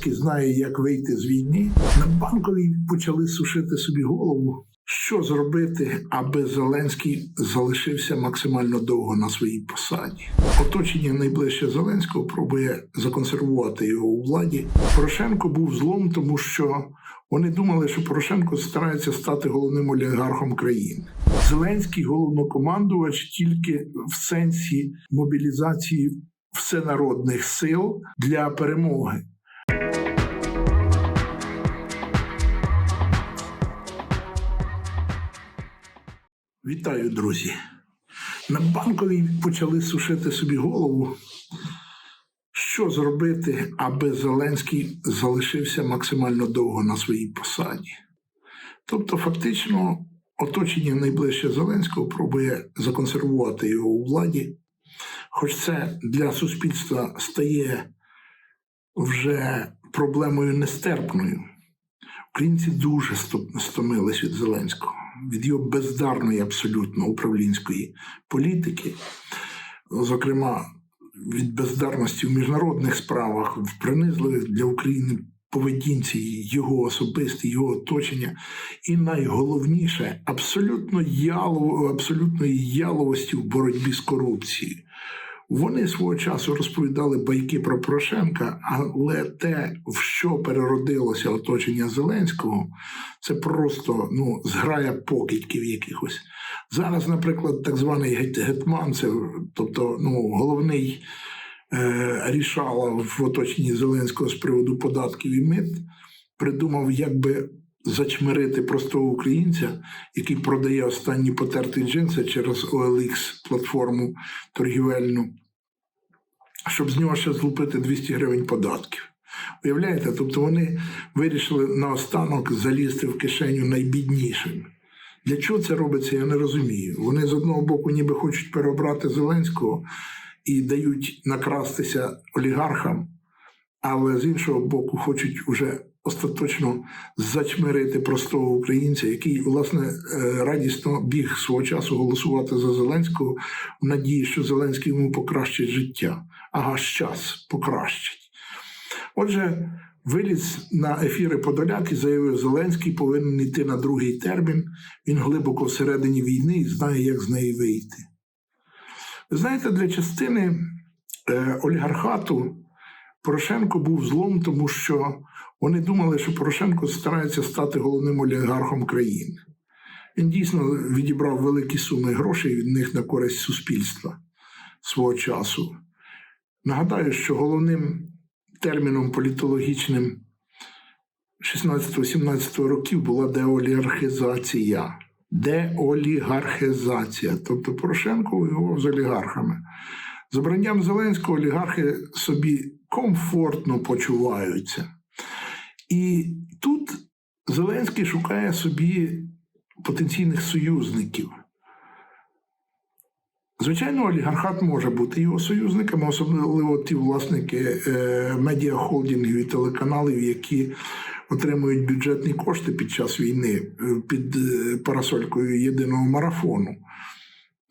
Зеленський знає, як вийти з війни. На банковій почали сушити собі голову. Що зробити, аби Зеленський залишився максимально довго на своїй посаді? Оточення найближче Зеленського пробує законсервувати його у владі. Порошенко був злом, тому що вони думали, що Порошенко старається стати головним олігархом країни. Зеленський головнокомандувач тільки в сенсі мобілізації всенародних сил для перемоги. Вітаю, друзі. На банковій почали сушити собі голову. Що зробити, аби Зеленський залишився максимально довго на своїй посаді? Тобто, фактично, оточення найближче Зеленського пробує законсервувати його у владі, хоч це для суспільства стає вже проблемою нестерпною. Українці дуже стомились від Зеленського, від його бездарної абсолютно управлінської політики, зокрема від бездарності в міжнародних справах, в принизливих для України поведінці його особисті, його оточення, і найголовніше абсолютно ялово, абсолютної яловості в боротьбі з корупцією. Вони свого часу розповідали байки про Порошенка, але те, в що переродилося оточення Зеленського, це просто ну, зграя покидьків якихось. Зараз, наприклад, так званий гет- гетман, це тобто ну, головний е, рішала в оточенні Зеленського з приводу податків і мит, придумав, як би зачмирити простого українця, який продає останні потерті джинси через OLX платформу торгівельну, щоб з нього ще злупити 200 гривень податків. Уявляєте, тобто вони вирішили наостанок залізти в кишеню найбіднішим. Для чого це робиться, я не розумію. Вони з одного боку ніби хочуть переобрати Зеленського і дають накрастися олігархам, але з іншого боку хочуть уже остаточно зачмирити простого українця, який, власне, е, радісно біг свого часу голосувати за Зеленського в надії, що Зеленський йому покращить життя. Ага, щас покращить. Отже, виліз на ефіри Подоляк і заявив, Зеленський повинен йти на другий термін. Він глибоко всередині війни і знає, як з неї вийти. Ви знаєте, для частини е, олігархату Порошенко був злом, тому що вони думали, що Порошенко старається стати головним олігархом країни. Він дійсно відібрав великі суми грошей від них на користь суспільства свого часу. Нагадаю, що головним терміном політологічним 16-17 років була деолігархізація. Деолігархізація. Тобто Порошенко воював з олігархами. З обранням Зеленського олігархи собі комфортно почуваються. І тут Зеленський шукає собі потенційних союзників. Звичайно, олігархат може бути його союзниками, особливо ті власники е, медіахолдингів і телеканалів, які отримують бюджетні кошти під час війни е, під е, парасолькою єдиного марафону.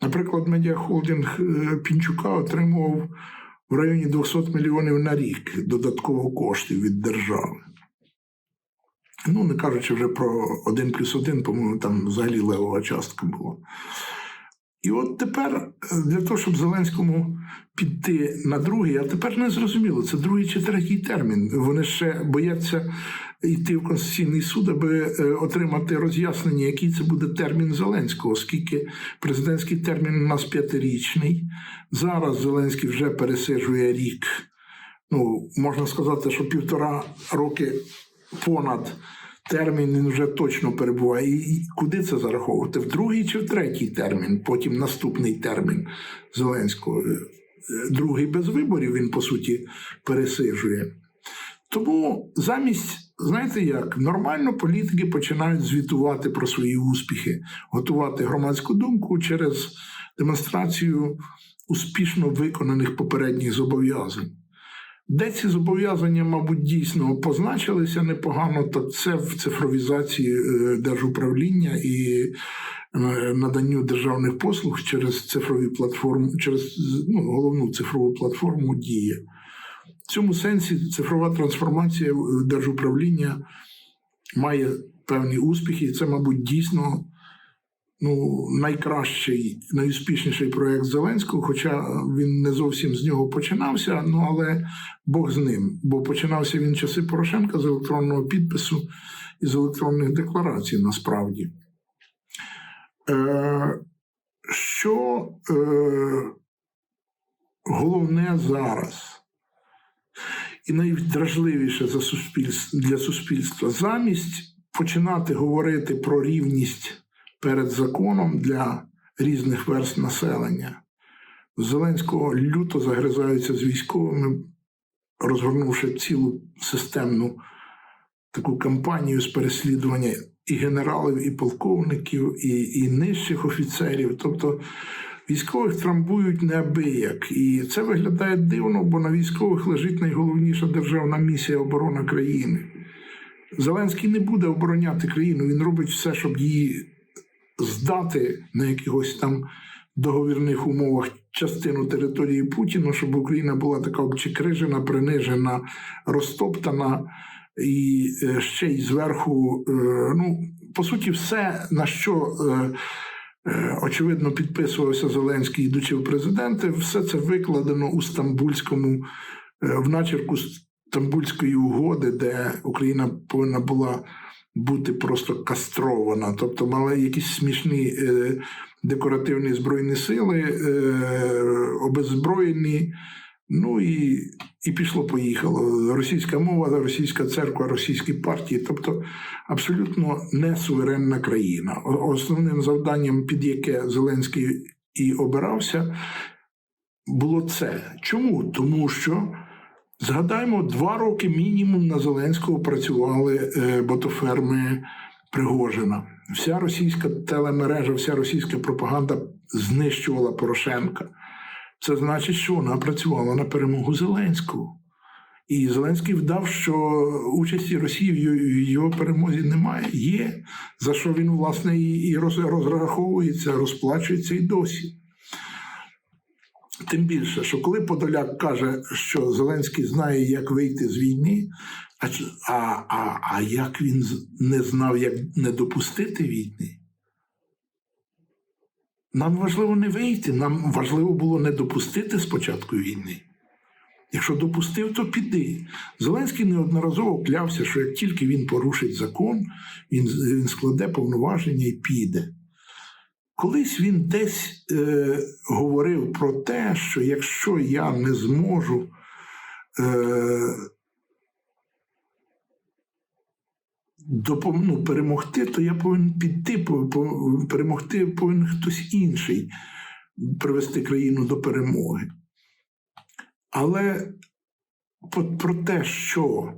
Наприклад, медіахолдинг Пінчука отримував в районі 200 мільйонів на рік додатково коштів від держави. Ну, не кажучи вже про 1 плюс 1, по-моєму, там взагалі левова частка була. І от тепер е, для того, щоб Зеленському піти на другий, а тепер не зрозуміло, це другий чи третій термін. Вони ще бояться йти в Конституційний суд, аби е, отримати роз'яснення, який це буде термін Зеленського, оскільки президентський термін у нас п'ятирічний. Зараз Зеленський вже пересиджує рік. Ну, можна сказати, що півтора роки понад термін він вже точно перебуває. І куди це зараховувати? В другий чи в третій термін, потім наступний термін Зеленського. Е, Другий без виборів він, по суті, пересиджує. Тому замість, знаєте як, нормально політики починають звітувати про свої успіхи, готувати громадську думку через демонстрацію успішно виконаних попередніх зобов'язань. Де ці зобов'язання, мабуть, дійсно позначилися непогано, то це в цифровізації е, держуправління і е, наданню державних послуг через цифрові платформи, через ну, головну цифрову платформу Дія. В цьому сенсі цифрова трансформація е, держуправління має певні успіхи, і це, мабуть, дійсно ну, найкращий, найуспішніший проєкт Зеленського, хоча він не зовсім з нього починався, ну але Бог з ним. Бо починався він часи Порошенка з електронного підпису і з електронних декларацій насправді. Е, що е, головне зараз? І суспільство, для суспільства замість починати говорити про рівність перед законом для різних верст населення. Зеленського люто загризаються з військовими, розгорнувши цілу системну таку кампанію з переслідування і генералів, і полковників, і, і нижчих офіцерів. Тобто військових трамбують неабияк. І це виглядає дивно, бо на військових лежить найголовніша державна місія оборона країни. Зеленський не буде обороняти країну, він робить все, щоб її здати на якихось там договірних умовах частину території Путіна, щоб Україна була така обчекрижена, принижена, розтоптана. І е, ще й зверху, е, ну, по суті, все, на що, е, очевидно, підписувався Зеленський, йдучи в президенти, все це викладено у Стамбульському, в начерку Стамбульської угоди, де Україна повинна була бути просто кастрована, тобто мала якісь смішні е, декоративні збройні сили, е, обеззброєні. Ну і, і пішло-поїхало. Російська мова, російська церква, російські партії, тобто абсолютно не суверенна країна. Основним завданням, під яке Зеленський і обирався, було це. Чому? Тому що згадаймо, два роки мінімум на Зеленського працювали е, ботоферми Пригожина. Вся російська телемережа, вся російська пропаганда знищувала Порошенка. Це значить, що вона працювала на перемогу Зеленського. І Зеленський вдав, що участі Росії в його- перемозі немає. Є, за що він, власне, і і роз- розраховується, розплачується і досі. Тим більше, що коли Подоляк каже, що Зеленський знає, як вийти з війни, а, а, а, як він не знав, як не допустити війни? Нам важливо не вийти, нам важливо було не допустити спочатку війни. Якщо допустив, то піди. Зеленський неодноразово клявся, що як тільки він порушить закон, він, він складе повноваження і піде. Колись він десь е, говорив про те, що якщо я не зможу е, допом- ну, перемогти, то я повинен піти, перемогти повинен хтось інший привести країну до перемоги. Але про те, що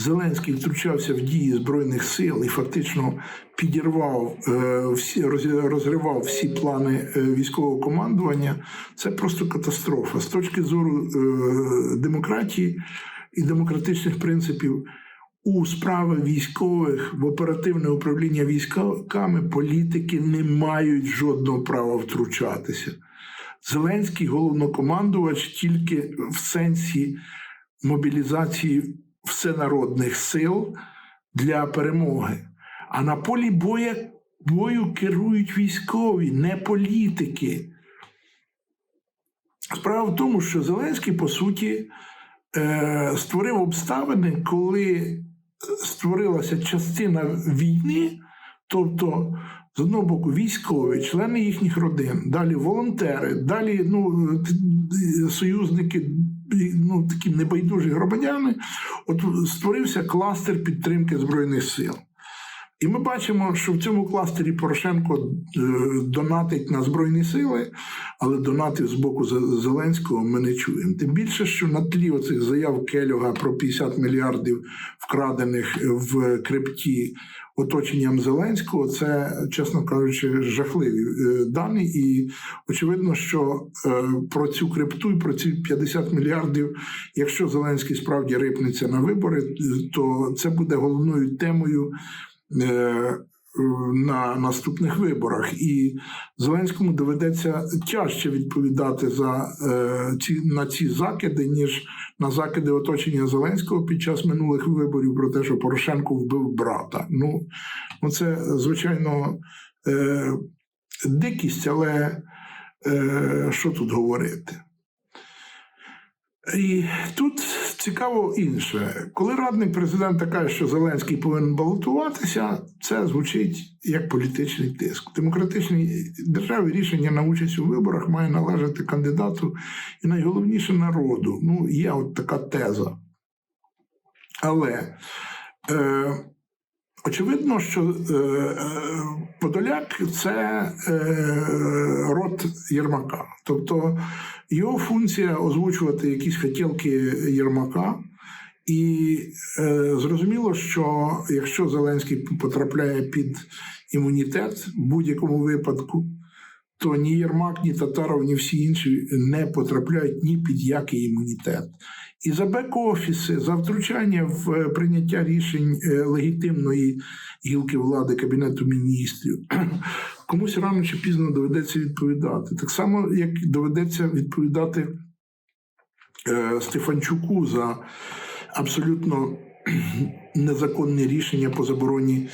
Зеленський втручався в дії Збройних сил і фактично підірвав е, всі, розривав всі плани е, військового командування, це просто катастрофа. З точки зору е, демократії і демократичних принципів у справи військових в оперативне управління військами політики не мають жодного права втручатися. Зеленський головнокомандувач тільки в сенсі мобілізації всенародних сил для перемоги. А на полі боя, бою керують військові, не політики. Справа в тому, що Зеленський, по суті, е, створив обставини, коли створилася частина війни, тобто, з одного боку, військові, члени їхніх родин, далі волонтери, далі ну, союзники, ну, такі небайдужі громадяни. От створився кластер підтримки Збройних сил. І ми бачимо, що в цьому кластері Порошенко е, донатить на Збройні сили, але донатів з боку Зе- Зеленського ми не чуємо. Тим більше, що на тлі оцих заяв Келюга про 50 мільярдів вкрадених в крипті оточенням Зеленського, це, чесно кажучи, жахливі е, дані. І очевидно, що е, про цю крипту і про ці 50 мільярдів, якщо Зеленський справді рипнеться на вибори, е, то це буде головною темою е, на наступних виборах, і Зеленському доведеться тяжче відповідати за е, ці на ці закиди, ніж на закиди оточення Зеленського під час минулих виборів про те, що Порошенко вбив брата. Ну, ну це звичайно е, дикість, але е, що тут говорити? І тут цікаво інше. Коли радник президента каже, що Зеленський повинен балотуватися, це звучить як політичний тиск. В демократичній державі рішення на участь у виборах має належати кандидату і найголовніше народу. Ну, є от така теза. Але е, очевидно, що е, е, Подоляк це е, род Єрмака. Тобто його функція озвучувати якісь хотілки Єрмака. І е, зрозуміло, що якщо Зеленський потрапляє під імунітет в будь-якому випадку, то ні Єрмак, ні Татаров, ні всі інші не потрапляють ні під який імунітет. І за бек-офіси, за втручання в е, прийняття рішень е, легітимної гілки влади Кабінету міністрів, комусь рано чи пізно доведеться відповідати. Так само, як доведеться відповідати е, Стефанчуку за абсолютно незаконне рішення по забороні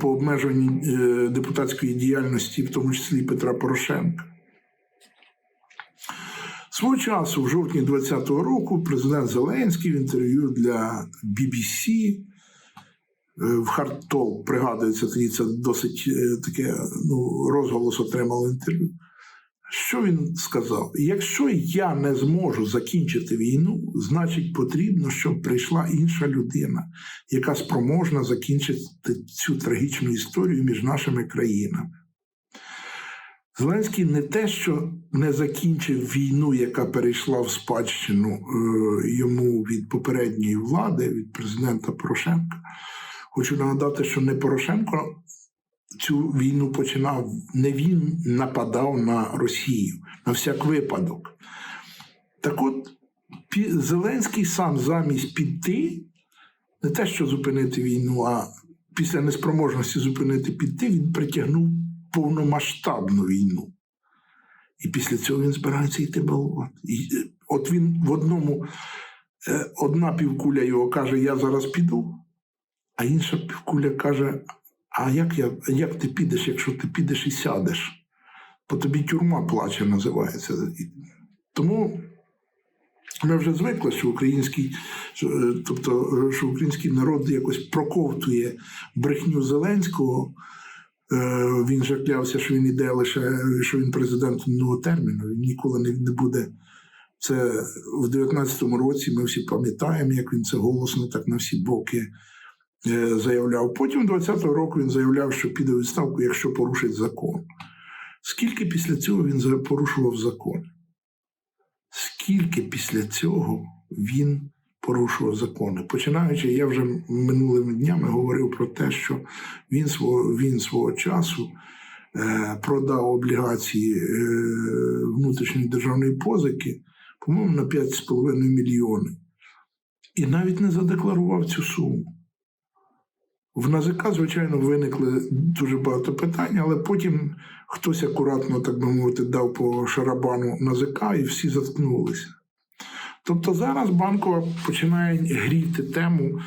по обмеженні депутатської діяльності, в тому числі Петра Порошенка. Свого часу, в жовтні 2020 року, президент Зеленський в інтерв'ю для BBC е, в Хартол пригадується, тоді це досить е, таке ну, розголос отримало інтерв'ю. Що він сказав? Якщо я не зможу закінчити війну, значить потрібно, щоб прийшла інша людина, яка спроможна закінчити цю трагічну історію між нашими країнами. Зеленський не те, що не закінчив війну, яка перейшла в спадщину е, йому від попередньої влади, від президента Порошенка. Хочу нагадати, що не Порошенко цю війну починав, не він нападав на Росію на всяк випадок. Так от, Зеленський сам замість піти, не те, що зупинити війну, а після неспроможності зупинити піти, він притягнув повномасштабну війну. І після цього він збирається йти балувати. Е, от він в одному, е, одна півкуля його каже, я зараз піду, а інша півкуля каже: А як, я, як ти підеш, якщо ти підеш і сядеш? По тобі тюрма плаче називається. Тому ми вже звикли, що український, е, тобто, що український народ якось проковтує брехню Зеленського. Е, Він же клявся, що він іде лише що він президент одного терміну. Він ніколи не, не буде. Це в 19-му році ми всі пам'ятаємо, як він це голосно так на всі боки е, заявляв. Потім 20-го року він заявляв, що піде у відставку, якщо порушить закон. Скільки після цього він порушував закон? Скільки після цього він порушував закони? Починаючи, я вже минулими днями говорив про те, що він свого, він свого часу е, продав облігації е, внутрішньої державної позики, по-моєму, на 5,5 мільйони. І навіть не задекларував цю суму. В НАЗК, звичайно, виникли дуже багато питань, але потім хтось акуратно, так би мовити, дав по шарабану НАЗК і всі заткнулися. Тобто зараз банкова починає гріти тему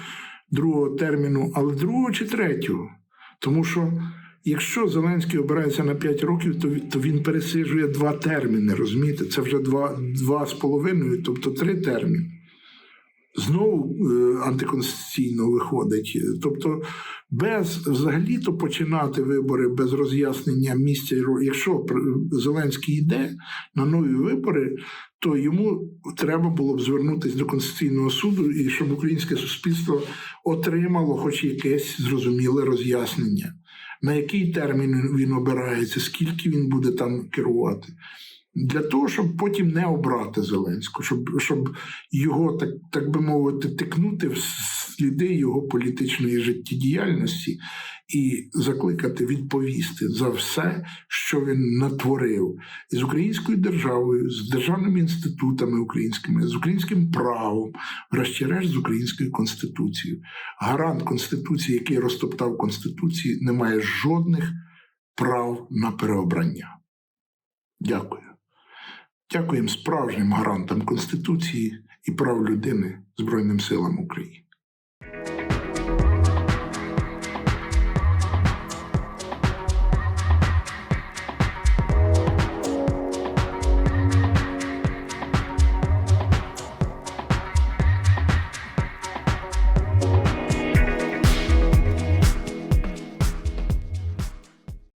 другого терміну, але другого чи третього. Тому що якщо Зеленський обирається на 5 років, то, він- пересиджує два терміни. Розумієте? Це вже два, два з половиною, тобто три терміни. Знову е, антиконституційно виходить. Тобто, без взагалі-то починати вибори без роз'яснення місця. Якщо Зеленський йде на нові вибори, то йому треба було б звернутися до Конституційного суду, і щоб українське суспільство отримало хоч якесь зрозуміле роз'яснення, на який термін він обирається, скільки він буде там керувати. Для того, щоб потім не обрати Зеленського, щоб, щоб його, так, так би мовити, тикнути в сліди його політичної життєдіяльності і закликати відповісти за все, що він натворив з українською державою, з державними інститутами українськими, з українським правом, врешті-решт з українською конституцією. Гарант конституції, який розтоптав конституцію, не має жодних прав на переобрання. Дякую. Дякуємо справжнім гарантам Конституції і прав людини Збройним силам України.